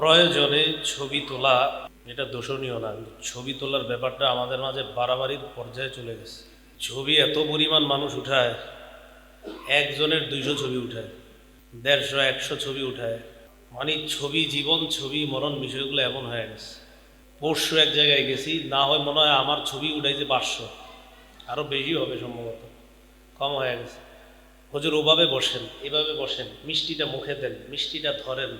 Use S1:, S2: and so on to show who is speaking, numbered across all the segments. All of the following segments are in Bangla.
S1: প্রয়োজনে ছবি তোলা, এটা দোষণীয় না ছবি তোলার ব্যাপারটা আমাদের মাঝে বাড়াবাড়ির পর্যায়ে চলে গেছে। ছবি এত পরিমাণ মানুষ উঠায়, একজনের দুইশো ছবি উঠায়, দেড়শো, একশো ছবি উঠায় মানে ছবি জীবন, ছবি মরণ বিষয়গুলো এমন হয়ে গেছে। পরশু এক জায়গায় গেছি, না হয় মনে হয় আমার ছবি উঠাইছে পাঁচশো আরও বেশি হবে সম্ভবত, কম হয়ে গেছে। হজুর ওভাবে বসেন, এভাবে বসেন, মিষ্টিটা মুখে দেন, মিষ্টিটা ধরেন।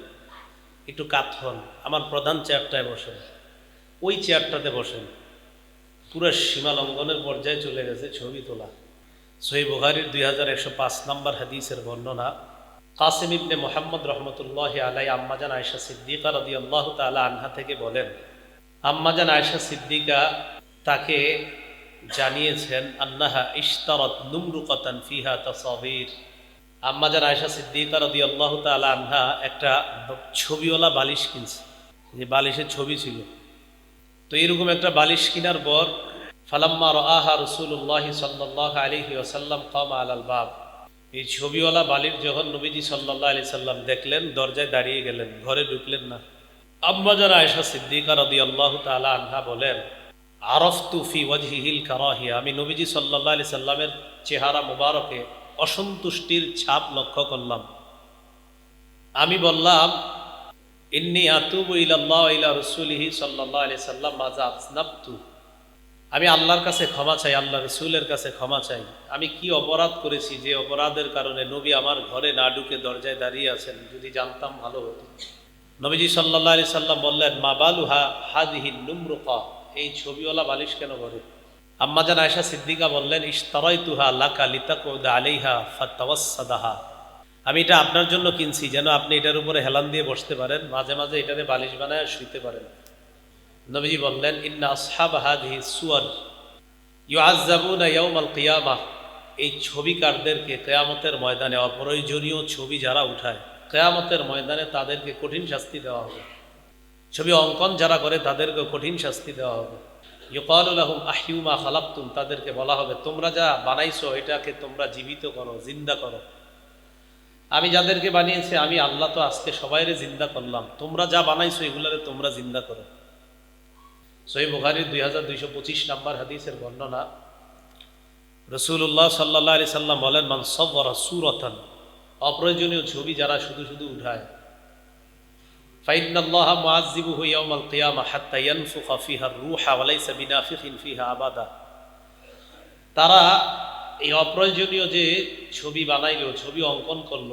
S1: একটু কাত হন। আমার প্রধান চেয়ারটায় বসেন। ওই চেয়ারটাতে বসেন। পুরো সীমা লঙ্ঘনের পর্যায়ে চলে গেছে ছবি তোলা। সহি বুহারির দুই হাজার একশো পাঁচ নম্বর হাদিসের বর্ণনা, কাসিম ইবনে মোহাম্মদ রহমতুল্লাহ আলাই আম্মাজান আয়সা সিদ্দিকা রদি আল্লাহ তালা আনহা থেকে বলেন আম্মাজান আয়সা সিদ্দিকা তাকে জানিয়েছেন, আন্নাহা ইশতারত নুমরুকতান ফিহা তাসাবির আম্মাজান আয়সা সিদ্দিকা রদি আল্লাহ তালা আনহা একটা ছবিওয়ালা বালিশ কিনছে। যে বালিশের ছবি ছিল। তো এরকম একটা বালিশ কেনার পর ফালাম্মা রাহা রসুল্লাহ সাল্লাহ আলহি ওসাল্লাম কম আলাল বাব। এই ছবিওয়ালা বালির যখন নবীজি সাল্লাহ আলি সাল্লাম দেখলেন, দরজায় দাঁড়িয়ে গেলেন, ঘরে ঢুকলেন না। আম্মাজান আয়সা সিদ্দিকা রদি আল্লাহ তালা আনহা বলেন, আরফতু ফি ওয়াজহিহিল কারাহিয়া। আমি নবীজি সাল্লাহ আলি সাল্লামের চেহারা মুবারকে অসন্তুষ্টির ছাপ লক্ষ্য করলাম। আমি বললাম, ইন্নি আতুবু রসুলিহি সাল্লাম মাজা আসনাবতু আমি আল্লাহর কাছে ক্ষমা চাই আল্লাহ রসুলের কাছে ক্ষমা চাই। আমি কি অপরাধ করেছি যে অপরাধের কারণে নবী আমার ঘরে না ঢুকে দরজায় দাঁড়িয়ে আছেন, যদি জানতাম ভালো হতো। নবীজি সাল্লাহ আলি সাল্লাম বললেন, মা বালুহা হাদিহিন নুমরুকা? এই ছবিওয়ালা বালিশ কেন ঘরে আম্মাজান আয়সা সিদ্দিকা বললেন ইশতারাই তুহা লাকা লিতাকুদা আলাইহা ফাতাওয়াসাদাহা আমি এটা আপনার জন্য কিনছি, যেন আপনি এটার উপরে হেলান দিয়ে বসতে পারেন, মাঝে মাঝে এটাতে বালিশ বানায় শুইতে পারেন। নবীজি বললেন, ইন্না আসহাব হাদিহি সুয়ার ইউআজ্জাবুনা ইয়াউমাল কিয়ামাহ এই ছবিকারদেরকে কেয়ামতের ময়দানে অপ্রয়োজনীয় ছবি যারা উঠায়, কেয়ামতের ময়দানে তাদেরকে কঠিন শাস্তি দেওয়া হবে। ছবি অঙ্কন যারা করে তাদেরকে কঠিন শাস্তি দেওয়া হবে। ইকালুলাহুম আহিউমা তাদেরকে বলা হবে, তোমরা যা বানাইছো, এটাকে তোমরা জীবিত করো, জিন্দা করো। আমি যাদেরকে বানিয়েছি, আমি আল্লাহ তো আজকে সবাইরে জিন্দা করলাম। তোমরা যা বানাইছো, এগুলারে তোমরা জিন্দা করো। সহি বুখারির দুই হাজার দুইশো পঁচিশ নাম্বার হাদিসের বর্ণনা রসুল্লাহ সাল্লাহ আলি সাল্লাম বলেন, মান সবরা সুরতন। অপ্রয়োজনীয় ছবি যারা শুধু শুধু উঠায়। ফাইনাল্লাহ মুআজ্জিবুহু ইয়াউমাল কিয়ামা হাত্তা ইয়ানফুখা ফিহা রূহা ওয়া লাইসা বিনাফিখিন ফিহা আবাদা। তারা এই অপ্রয়োজনীয় যে ছবি বানাইলো, ছবি অঙ্কন করল,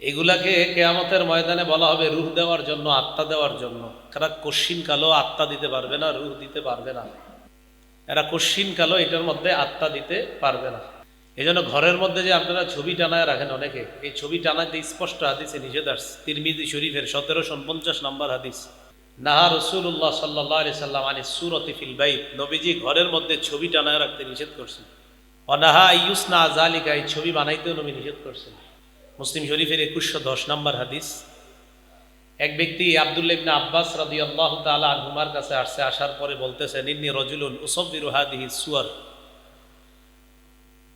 S1: এগুলাকে কেয়ামতের ময়দানে বলা হবে রুহ দেওয়ার জন্য, আত্মা দেওয়ার জন্য। এরা কশ্চিন কালো আত্মা দিতে পারবে না, রুহ দিতে পারবে না। এরা কশ্চিন কালো এটার মধ্যে আত্মা দিতে পারবে না। এই জন্য ঘরের মধ্যে যে আপনারা ছবি টানায় রাখেন অনেকে, এই ছবি টানাতে স্পষ্ট হাদিসে আসছে। তিরমিজি শরীফের সতেরোশো উনপঞ্চাশ নম্বর হাদিস। নাহা রসুল্লাহ সাল্লাহ আলি সাল্লাম আলী সুরতি ফিল বাইত, নবীজি ঘরের মধ্যে ছবি টানায় রাখতে নিষেধ করছেন। অনাহা ইউসনা জালিকা এই ছবি বানাইতেও নবী নিষেধ করছেন। মুসলিম শরীফের একুশশো দশ নম্বর হাদিস। এক ব্যক্তি আবদুল্লা ইবনা আব্বাস রাদি আল্লাহ তালা আনহুমার কাছে আসছে, আসার পরে বলতেছেন, ইন্নি রজুলুন উসব্বির হাদিহি সুয়ার।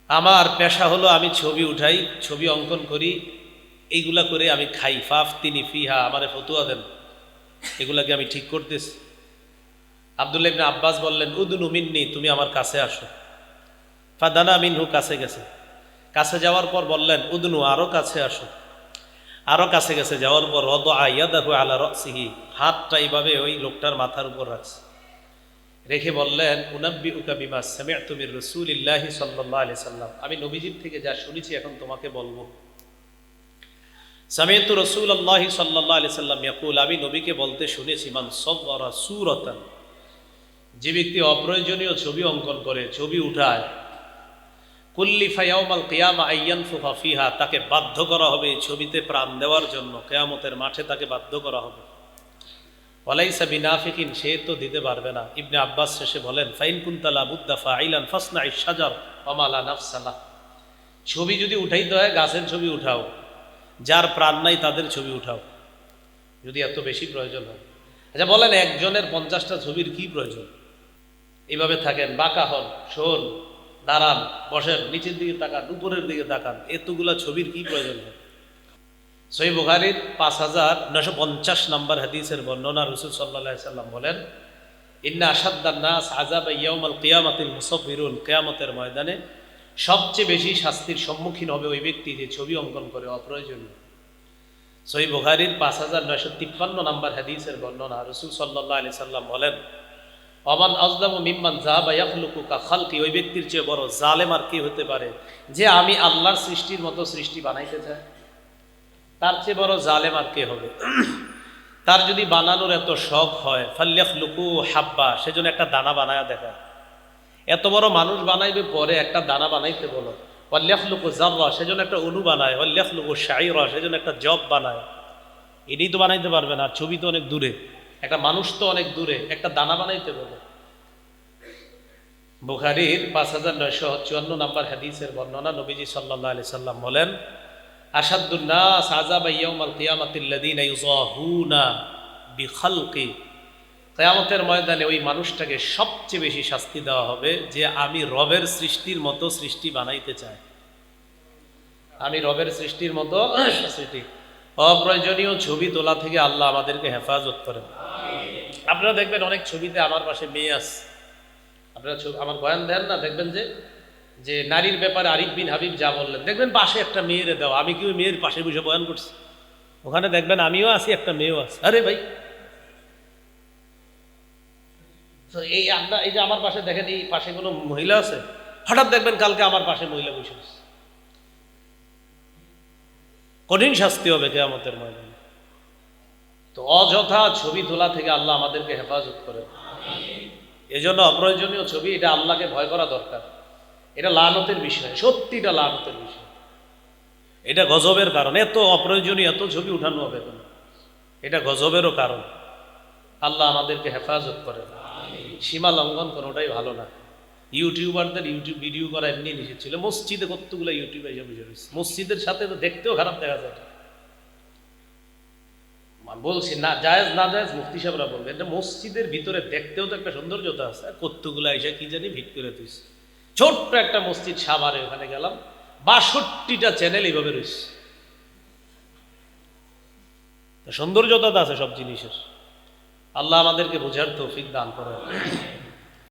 S1: আমার পেশা হলো আমি ছবি উঠাই, ছবি অঙ্কন করি, এইগুলা করে আমি খাই। ফাফ তিনি ফিহা, আমারে ফতুয়া দেন। এগুলাকে আমি ঠিক করতেছি। আবদুল্লা ইবনা আব্বাস বললেন, উদুনু মিন্নি, তুমি আমার কাছে আসো। ফাদানা মিনহু কাছে গেছে। কাছে যাওয়ার পর বললেন, উদনু আরও কাছে আসো। আরও কাছে গেছে, যাওয়ার পর রদ আইয়া দেখো আলা রসিহি হাতটা এইভাবে ওই লোকটার মাথার উপর রাখছে। রেখে বললেন উনাব্বি উকা বিমা সামে তুমি রসুল ইল্লাহি সাল্লাহ আলি সাল্লাম। আমি নবীজির থেকে যা শুনেছি, এখন তোমাকে বলব। সামেতু রসুল আল্লাহ সাল্লাহ আলি সাল্লাম, ইয়াকুল, আমি নবীকে বলতে শুনেছি, মান সবরা সুরতান। যে ব্যক্তি অপ্রয়োজনীয় ছবি অঙ্কন করে, ছবি উঠায় কুল্লি ফায়াউমাল কিয়ামা আইয়ান ফুফা ফিহা, তাকে বাধ্য করা হবে ছবিতে প্রাণ দেওয়ার জন্য। কেয়ামতের মাঠে তাকে বাধ্য করা হবে। ওয়ালাইসা বিনাফিকিন, সে তো দিতে পারবে না। ইবনে আব্বাস শেষে বলেন, ফাইন কুন্তালা বুদ্দাফা আইলান ফাসনা ইসাজার অমালা নাফসালা ছবি যদি উঠাইতে হয়, গাছের ছবি উঠাও। যার প্রাণ নাই, তাদের ছবি উঠাও। যদি এত বেশি প্রয়োজন হয়। আচ্ছা বলেন একজনের পঞ্চাশটা ছবির কি প্রয়োজন? এইভাবে থাকেন, বাঁকা হন, শোন, দাঁড়ান, বসেন, নিচের দিকে তাকান, উপরের দিকে তাকান, এতগুলা ছবির কি প্রয়োজন হয়? সই বুখারির পাঁচ হাজার নশো পঞ্চাশ নম্বর হাদিসের বর্ণনা রসুল সাল্লাহ সাল্লাম বলেন, ইন্না আসাদ্দান্নাস আজাব ইয়াউমাল কিয়ামাতিল মুসফিরুন কেয়ামতের ময়দানে সবচেয়ে বেশি শাস্তির সম্মুখীন হবে ওই ব্যক্তি যে ছবি অঙ্কন করে অপ্রয়োজনীয়। সই বুখারির পাঁচ হাজার নয়শো তিপ্পান্ন নম্বর হাদিসের বর্ণনা রসুল সাল্লাহ আলি সাল্লাম বলেন অমান আজলাম মিম্মান জাহাবা ইয়াখলুকু কা খালকি ওই ব্যক্তির চেয়ে বড় জালেম আর কি হতে পারে যে আমি আল্লাহর সৃষ্টির মতো সৃষ্টি বানাইতে চাই তার চেয়ে বড় জালেম আর কে হবে? তার যদি বানানোর এত শখ হয় ফাল্লাহ লুকু হাব্বা সেজন্য একটা দানা বানায়া দেখা এত বড় মানুষ বানাইবে পরে একটা দানা বানাইতে বলো। অল্লাহ লুকু জাররা সেজন্য একটা অনু বানায়। অল্লাহ লুকু শাইরা সেজন্য একটা জব বানায়। এটি তো বানাইতে পারবে না ছবি তো অনেক দূরে। একটা মানুষ তো অনেক দূরে, একটা দানা বানাইতে বলো। বুখারির পাঁচ হাজার নয়শো চুয়ান্ন নম্বর হাদিসের বর্ণনা নবীজি সাল্লাহ আলি সাল্লাম বলেন বিখালকি। কিয়ামতের ময়দানে ওই মানুষটাকে সবচেয়ে বেশি শাস্তি দেওয়া হবে যে আমি রবের সৃষ্টির মতো সৃষ্টি বানাইতে চাই। আমি রবের সৃষ্টির মতো সৃষ্টি। অপ্রয়োজনীয় ছবি তোলা থেকে আল্লাহ আমাদেরকে হেফাজত করেন। আপনারা দেখবেন অনেক ছবিতে আমার পাশে মেয়ে আছে। আপনারা আমার বয়ান দেন না, দেখবেন যে যে নারীর ব্যাপারে আরিফ বিন হাবিব যা বললেন, দেখবেন পাশে একটা মেয়েরে দাও, আমি কি ওই মেয়ের পাশে বসে বয়ান করছি? ওখানে দেখবেন আমিও আছি, একটা মেয়েও আছে। আরে ভাই। তো এই আপনার এই যে আমার পাশে দেখেন, এই পাশে কোনো মহিলা আছে? হঠাৎ দেখবেন কালকে আমার পাশে মহিলা বসে আছে। কঠিন শাস্তি হবে কেয়ামতের ময়দানে। তো অযথা ছবি তোলা থেকে আল্লাহ আমাদেরকে হেফাজত করে এজন্য অপ্রয়োজনীয় ছবি, এটা আল্লাহকে ভয় করা দরকার। এটা লানতের বিষয় সত্যিটা লানতের বিষয়। এটা গজবের কারণ এত অপ্রয়োজনীয় এত ছবি উঠানো হবে কেন? এটা গজবেরও কারণ। আল্লাহ আমাদেরকে হেফাজত করে সীমা লঙ্ঘন কোনোটাই ভালো না। ইউটিউবারদের ইউটিউব ভিডিও করা এমনি নিষেধ ছিল। মসজিদে কতগুলো ইউটিউবে এসে বুঝে রয়েছে। মসজিদের সাথে তো দেখতেও খারাপ দেখা যায়। বলছি না জায়েজ না জায়েজ মুফতি সাহেবরা বলবে এটা মসজিদের ভিতরে দেখতেও তো একটা সৌন্দর্যতা আছে। কতগুলো এসে কি জানি ভিট করে তুইছে ছোট্ট একটা মসজিদ সাভারে ওখানে গেলাম। বাষট্টিটা চ্যানেল এইভাবে রয়েছে। সৌন্দর্যতা আছে সব জিনিসের। আল্লাহ আমাদেরকে বোঝার তৌফিক দান করেন।